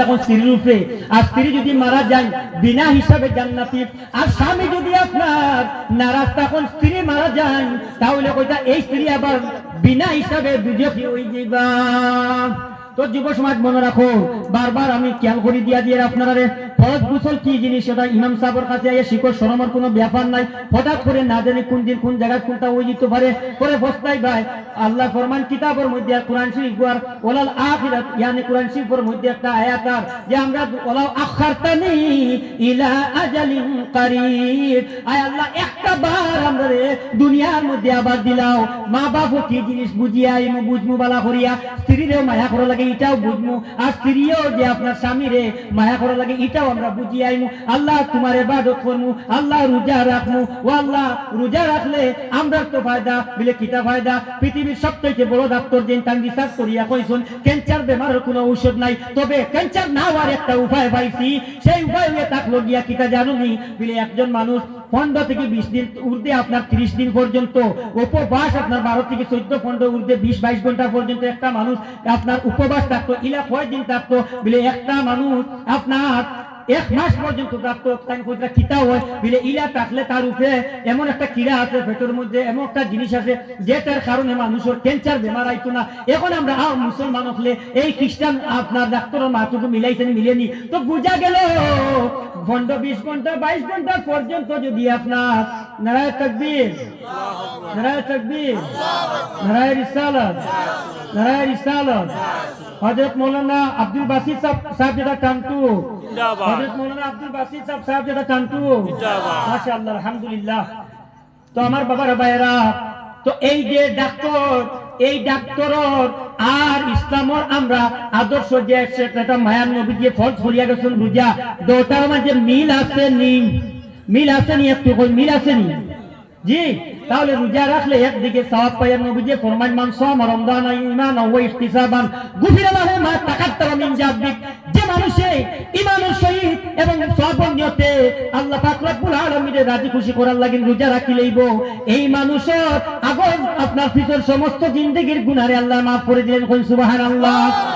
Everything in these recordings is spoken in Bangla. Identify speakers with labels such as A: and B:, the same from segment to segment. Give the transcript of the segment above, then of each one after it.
A: তখন স্ত্রীর আর স্ত্রী যদি মারা যান বিনা হিসাবে জান্নাতি। আর স্বামী যদি আপনার নারাজ তখন স্ত্রী মারা যান, তাহলে কইতা এই স্ত্রী আবার বিনা হিসাবে দুজকি হই যাইবা। তো যুব সমাজ মনে রাখো, বারবার আমি খেয়াল করে দিয়া দিয়ে আপনারা ফরজ গুসল কি জিনিস সেটা ইমাম সাহেবের কাছে আইয়া শিকর শরমের কোনো ব্যাপার নাই। হঠাৎ করে না জানি কোন দিন কোন জায়গায় কোনটা ওই যেতে পারে। পরে বস্তাই ভাই, আল্লাহ ফরমান কিতাবের মধ্যে কোরআন শরীফ গুয়ার ওলাল আখিরাত, ইয়ানি কোরআন শরীফের মধ্যে একটা আয়াত আর, যে আমরা ওলাও আখারতানি ইলা আজালিন আয় আল্লাহ, একটা বার আমরা রে দুনিয়ার মধ্যে আবার দিলাও। মা বাপও কি জিনিস বুঝিয়া ইমু বুঝমু, বালা করিয়া স্ত্রীরেও মায়া করা লাগে এটাও বুঝমু। আর স্ত্রীও যে আপনার স্বামীরে মায়া করা লাগে, এটাও আমরা বুঝি আইমু। আল্লাহ তোমার ইবাদত করমু, আল্লাহ রোজা রাখমু। ও আল্লাহ, রোজা রাখলে আমরা তো ফায়দা, বলে কিতা ফায়দা? পৃথিবীর সবথেকে বড় ডাক্তার যেন তান রিসার্চ করিয়া কইছুন ক্যান্সার বেমারের কোনো ঔষধ নাই। তবে ক্যান্সার না হওয়ার একটা উপায় পাইছি। সেই উপায় হয়ে থাকল গিয়া কিতা জানুনি? বলে একজন মানুষ পনেরো থেকে বিশ দিন, ঊর্ধ্বে আপনার ত্রিশ দিন পর্যন্ত উপবাস আপনার বারো থেকে চোদ্দ, পনেরো, ঊর্ধ্বে বিশ, বাইশ ঘণ্টা পর্যন্ত একটা মানুষ, আপনার উপবাস থাকতো, ইলা কয় দিন থাকতো, বলে একটা মানুষ, আপনার এক মাস পর্যন্ত তাই কইটা কিতা হয় বলে ইলা থাকলে তার উপরে এমন একটা কিরা আছে পেটের মধ্যে এমন একটা জিনিস আছে যেটার কারণে মানুষের ক্যান্সার বেমার আইতো না। এখন আমরা আহ, মুসলমান হলে এই খ্রিস্টান আপনার ডাক্তারের মাতুকু মিলাইছেন মিলেনি তো বুঝা গেল ঘণ্টা বিশ ঘণ্টা বাইশ ঘণ্টা পর্যন্ত যদি আপনার নারায় তকবীর নারায় তকবীর নারায় রিসালত নারায় রিসালত হজরত মৌলানা আব্দুল বাসির সাহেব সাহেব যেটা টান্টু
B: জিন্দাবাদ।
A: হজরত মৌলানা আব্দুল বাসির সাহেব সাহেব যেটা টান্টু
B: জিন্দাবাদ।
A: মাশাআল্লাহ আলহামদুলিল্লাহ তো আমার বাবার ভাইয়েরা তো এই যে ডাক্তার এই ডাক্তারর আর ইসলামর আমরা আদর্শ যে সেটা মায়ার নবী যে ফল ছড়িয়া গেছেন রোজা দুটার মাঝে মিল আছে নি মিল আছে নি একটু মিল আছে নি জি, তাহলে রোজা রাখলে একদিকে সওয়াব গুফিরা মা মিন যে মানুষে সহিত এবং সওয়াবের নিয়তে আল্লাহ পাক রব্বুল আলামিনের রাজি খুশি করার লাগি রোজা রাখিলেইব এই মানুষের আগর আপনার পিছর সমস্ত জিন্দেগির গুনারে আল্লাহ মাফ করে দিলেন কই সুবহানাল্লাহ।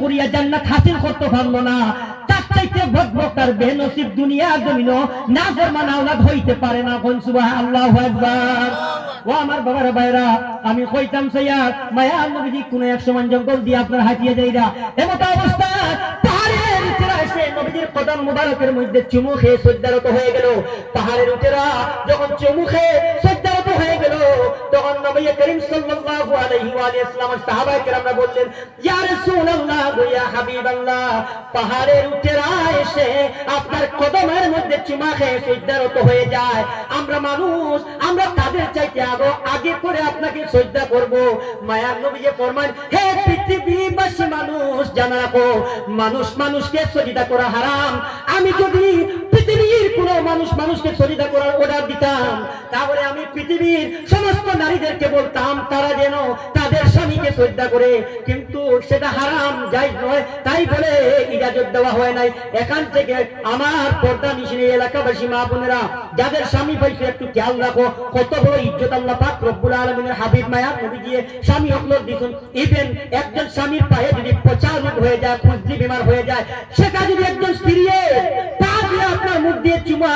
A: করিয়া জান্নাত হাসিল করতে পারল না। তার চাইতে দুনিয়ার জমিনও না পারে না আল্লাহু আকবার। ও আমার বাবার আমি কইতাম মায়া কোন এক সময় জঙ্গল দিয়ে আপনার হাঁটিয়ে যাইরা এমত অবস্থা, পাহাড়ের উঠেরা মধ্যে হয়ে গেল। যখন চুমু খেয়ে সজ্জারত হয়ে গেল। তখন নবী করিম সাল্লাল্লাহু আলাইহি ওয়া সাল্লামের সাহাবায়ে কেরামরা বললেন, ইয়া রাসূলুল্লাহ ইয়া হাবিবাল্লাহ, পাহাড়ের উঠেরা এসে আপনার কদমের মধ্যে চুমা খেয়ে সজ্জারত হয়ে যায়। আমরা মানুষ, আমরা তাদের চাইতে আগে আগে করে আপনাকে শ্রদ্ধা করব। মায়ার নবী যে ফরমান হে পৃথিবীবাসী মানুষ, জানা রাখো, মানুষ মানুষকে সজিদা করা হারাম। আমি যদি পৃথিবীর কোন মানুষ মানুষকে সজিদা করার অর্ডার দিতাম, তাহলে আমি পৃথিবীর সমস্ত নারীদেরকে বলতাম, তারা যেন তাদের স্বামীকে শ্রদ্ধা করে। কিন্তু সেটা হারাম যাই নয়। তাই বলে ইজাজত দেওয়া হয় নাই। এখান থেকে আমার পর্দা নিশিনী এলাকাবাসী মা বোনেরা, যাদের স্বামী পাইছে একটু খেয়াল রাখো। কত বড় ইজ্জত আল্লাহ পাক রব্বুল আলামিনের হাবিব মায়া নবী দিয়ে স্বামী হকলর দিছেন ইভেন একজন স্বামীর পায়ে যদি পচা রোগ হয়ে যায়, খুঁজলি বিমার হয়ে যায়, সেটা যদি একজন স্ত্রী পা দিয়ে আপনার মুখ দিয়ে চুমা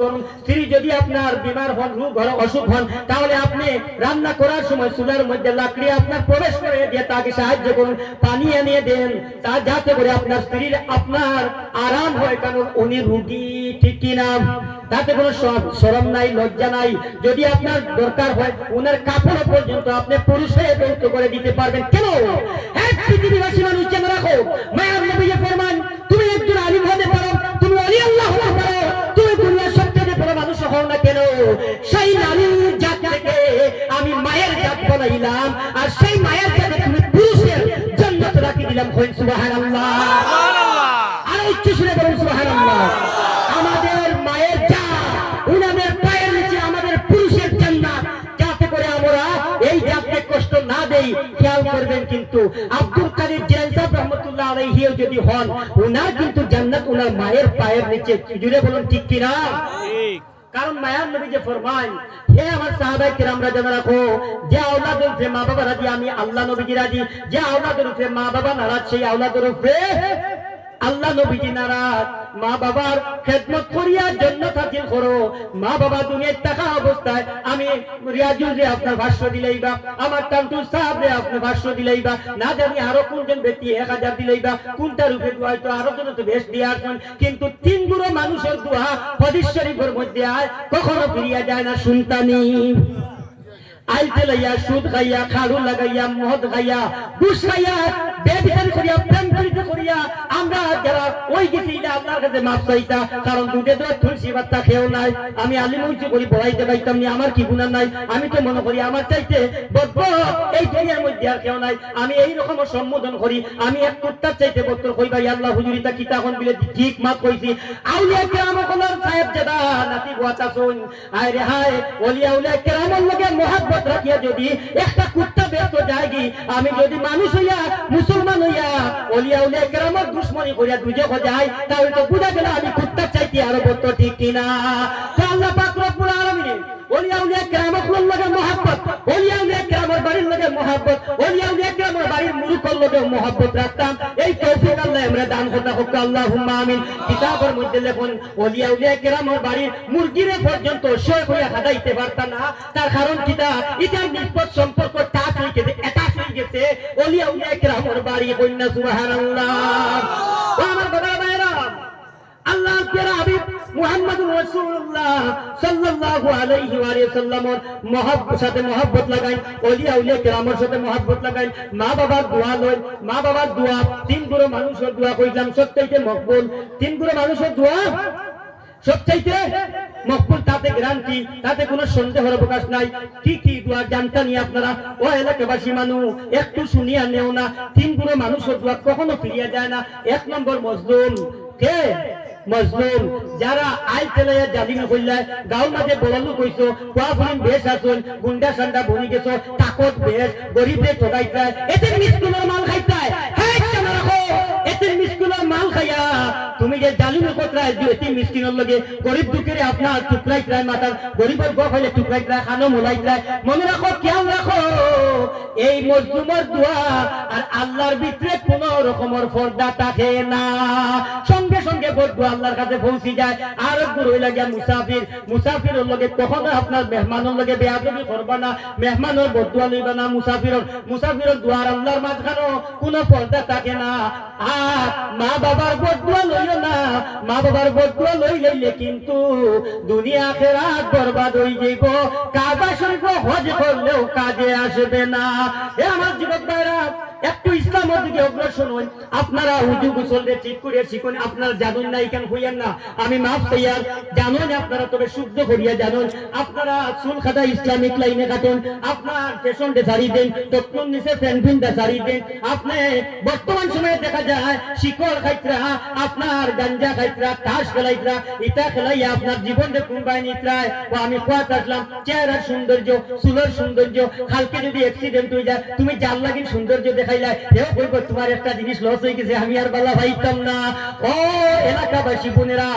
A: করুন। স্ত্রী যদি আপনার বিমার হন হন তাহলে আপনি রান্না করার সময় চুলার মধ্যে লাকড়ি আপনার প্রবেশ করে দিয়ে তাকে সাহায্য করুন। পানি এনে দেন, তা যাতে করে আপনার শরীর আপনার আরাম হয় কারণ উনি রুগী, ঠিক কিনা তাতে কোনো সরম নাই, লজ্জা নাই। যদি আপনার দরকার হয়, উনার কাপড় পর্যন্ত আপনি পুরুষে ব্যক্ত করে দিতে পারবেন। কেন? এক পৃথিবীবাসী মানুষ জেনে রাখো। মায়ার নবী ফরমান, তুমি একজন আলিম হতে পারো, তুমি অলি আল্লাহ হতে পারো, তুমি দুনিয়ার সবচেয়ে বড় মানুষ হও না কেন? সেই নারীর জাত থেকে আমি মায়ের জাত বলাইলাম আর সেই মায়ের জাতে তুমি দিলাম হইন সুবহানাল্লাহ। আর উচ্চ সুরে বলুন সুবহানাল্লাহ। আমাদের মায়ের যা উনাদের পায়ের নিচে আমাদের পুরুষের জান্নাত যাতে করে আমরা এই জাতকে কষ্ট না দেই খেয়াল করবেন কিন্তু আব্দুল কাদের জিলানী সাহেব রহমতুল্লাহ আলাইহিও যদি হন উনার কিন্তু জান্নাত উনার মায়ের পায়ের নিচে। জুড়ে বলুন ঠিক কিনা? কারণ মায়ার নবী যে ফরমান হে আমার সাহাবাই কিরামরা জানা রাখো। যে আওলাদ রূপে মা বাবা রাজি, আমি আল্লাহ নবীজি রাজি। যে আওলাদ রূপে মা বাবা নারাজ, সেই আওলাদ রূপে আল্লাহ নবীজি নারাজ। মা বাবার খেদমত করিয়া জন্নত হাসিল করো। মা বাবা দুনিয়ার টাকা অবস্থায়, আমি রিয়াজুল রে আপনার ভাষ্য দিলেই বা, আমার টান্টুর সাহেব রে আপনার ভাষ্য দিলেই বা, না জানি আরও কোনজন ব্যক্তি এক হাজার দিলেই বা, কোনটা রূপে দোয়া তো আরও জন তো বেশ দিয়ে আসবেন। কিন্তু তিনগুলো মানুষের দোয়া হদিস শরীফের মধ্যে আয় কখনো ফিরিয়া যায় না, শুনতানি। আইতে লাইয়া সুদ খাইয়া খাড়ু লাগাইয়া, মদ খাইয়া, ঘুষ খাইয়া বেবিচার করিয়া, প্রেম করিতে করিয়া, আমরা যারা ওই গেছি আপনার কাছে মাপ চাইতা, কারণ দুটে তো তুলসী বার্তা খেয়েও নাই। আমি আলিমুচি করি, পড়াইতে পাইতাম নি, আমার কি গুণা নাই? আমি তো মনে করি, আমার চাইতে বদ্ধ এই দুনিয়ার মধ্যে আর কেউ নাই। আমি এই রকম সম্বোধন করি। আমি এক কুত্তার চাইতে বদ্ধ কই ভাই। আল্লাহ হুজুরিতা কিতা এখন বিলে ঠিক মাপ কইছি। আউলিয়া কেরাম কলার সাহেব জাদা নাতি গোয়াতা শুন আয় রে হায় ওলিয়া উলিয়া কেরামের লগে মহাব্বত রাখিয়া যদি একটা কুত্তা ব্যস্ত যায়গি আমি যদি মানুষ হইয়া, মুসলমান হইয়া ওলিয়া উলিয়া কেরামের দুশ্মনী করিয়া দুজে যায় তাহলে তো বুঝা গেল আমি কুত্তা চাইতে আরও বদ্ধ ঠিক কিনা। আল্লাহ পাক রব্বুল আলামিন মুরগিরে পর্যন্ত সই হইয়া হাদাইতে পারতাম না। তার কারণ কিতা এটা নিষ্পত সম্পর্ক টাচ হয়ে গেছে অ্যাটাচ হয়ে গেছে ওলিয়া উলিয়া কেরামের বাড়ি কন্যা সুবহানাল্লাহ। আমার বাবা আল্লাহ সাথে সাথে মা বাবার দোয়া মা বাবার দোয়া, তিনগুলো মানুষের দোয়া কইলাম মকবুল, তিনগুলো মানুষের দোয়া মকবুল, তাতে গ্যারান্টি তাতে কোনো সন্দেহের অবকাশ নাই। কি কি দোয়া জানতানি আপনারা? ও এলাকাবাসী মানুষ একটু শুনিয়া নেও না। তিনগুলো মানুষের দোয়া কখনো ফিরিয়া যায় না। এক নম্বর মজলুম কে? মজলুম যারা আই তেলাইয়া জালিম কইলা গাঁও মাঝে বড়লু কইছো কোয়া ফুলিন বেশ আসুন গুন্ডা সান্ডা বনি গেছো, তাকত বেশ গরিবে ঠগাইতায় এতে মিসকুলের মাল খাইতায় যে জালিমের কোতরায় যে এতে মিসকিনের লগে গরিব দুঃখের আপনার টুকরাই ট্রাই মাতার গরিবের গপ হইলে টুকরাই ট্রাই খানো, মোলাই ট্রাই মনে রাখো, খেয়াল রাখো, এই মজলুমের দোয়া আর আল্লাহর ভিতরে কোন রকমের পর্দা থাকে না। সঙ্গে সঙ্গে বদু আল্লাহর কাছে পৌঁছে যায়। আর গুরু লাগে মুসাফির, মুসাফিরের লগে কখনো আপনার মেহমানের লগে বেয়াদবি করবা না, মেহমানের বদুয়া লইবা না মুসাফিরের। মুসাফিরের দুয়ার আল্লাহর মাঝখানো কোনো পর্দা থাকে না। আর মা বাবার বদুয়া লইও না। মা বাবার একটু দিকে অগ্রসর হন। আপনারা উজু ঠিক শিখুন, আপনারা জানুন না, এখান হইয়ান না। আমি মাফ তৈয়ার জানুন, আপনারা তবে শুদ্ধ করিয়া জানুন। আপনারা চুল ইসলামিক লাইনে কাটুন, আপনার ছাড়ি দেন তখন নিচে ছাড়ি দেন। আপনি বর্তমান সময়ে দেখা যায়, শিকড় খাইতরা আপনার গাঞ্জা খাইতরা তাস খেলাইতরা, ইটা খেলাইয়া আপনার জীবনটা কোনবাই নিতরায়। ও আমি কোয়াত আসলাম, চেহারার সৌন্দর্য, চুলের সৌন্দর্য কালকে যদি অ্যাক্সিডেন্ট হয়ে যায়, তুমি যার লাগিন সৌন্দর্য দেখাইলা হেও বলব, তোমার একটা জিনিস লস হয়ে গেছে, আমি আর বালা ভাইতাম না। ও এলাকাবাসী বোনেরা,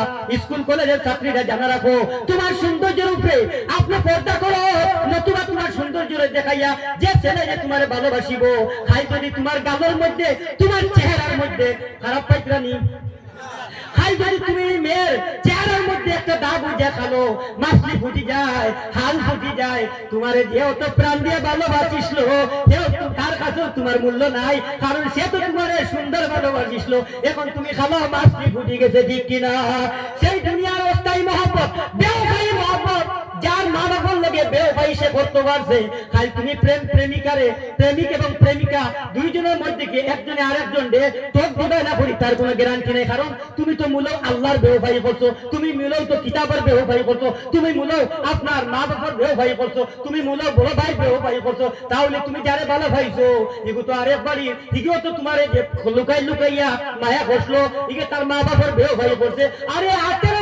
A: স্কুল, কলেজের ছাত্রীরা জানা রাখো, তোমার সৌন্দর্যের উপরে আপনি পর্দা করো, নতুবা তোমার সৌন্দর্য দেখাইয়া যে ছেলে যে তোমার ভালোবাসিব খাই যদি তোমার গালের মধ্যে, তোমার চেহারার মধ্যে, খারাপ পাইতরানি যদি তুমি মেয়ের চেহারার মধ্যে একটা দাগ দেখাল, মাসলি ফুটি যায়, হাল ফুটি যায়। তোমার যেও তো প্রাণ দিয়ে ভালোবাসিসল সেও তার কাছেও তোমার মূল্য নাই, কারণ সে তো তোমার সুন্দর ভালোবাসিসল এখন তুমি খালো মাসলি ফুটি গেছে ঠিক কিনা? সেই দুনিয়ার অস্থায়ী মহব্বত ব্যবসায়ী মহব্বত যার মা বাবার লগে পারছে খালি তুমি প্রেম প্রেমিকারে, প্রেমিক এবং প্রেমিকা দুইজনের মধ্যে কি একজনে আরেকজন রে তোর বোধহয় না করি, তার কোনো গ্যারান্টি নেই। কারণ তুমি তো মূল আল্লাহর বেওফাই করছ, তুমি মূল তো কিতাবের বেওফাই করছ, তুমি মূল আপনার মা বাবার বেওফাই করছ, তুমি মূল বড় ভাই বেওফাই করছ। তাহলে তুমি যারে ভালো ভাইছো, এগো তো আরেক বাড়ি এগিও তো তোমার লুকাই লুকাইয়া মায়া বসল এগে তার মা বাবার বেওফাই করছে। আরে আঠেরো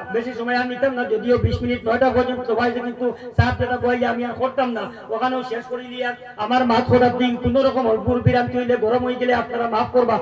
A: বেশি সময় আমি নিতাম না, যদিও বিশ মিনিট, নয়টা পর্যন্ত সবাই কিন্তু সাত যেটা বই আমি আর করতাম না। ওখানেও শেষ করে দিয়ে আমার মাছ করার দিন কোনো রকম অল্প বিরাম চলে গরম হয়ে গেলে আপনারা মাফ করবা।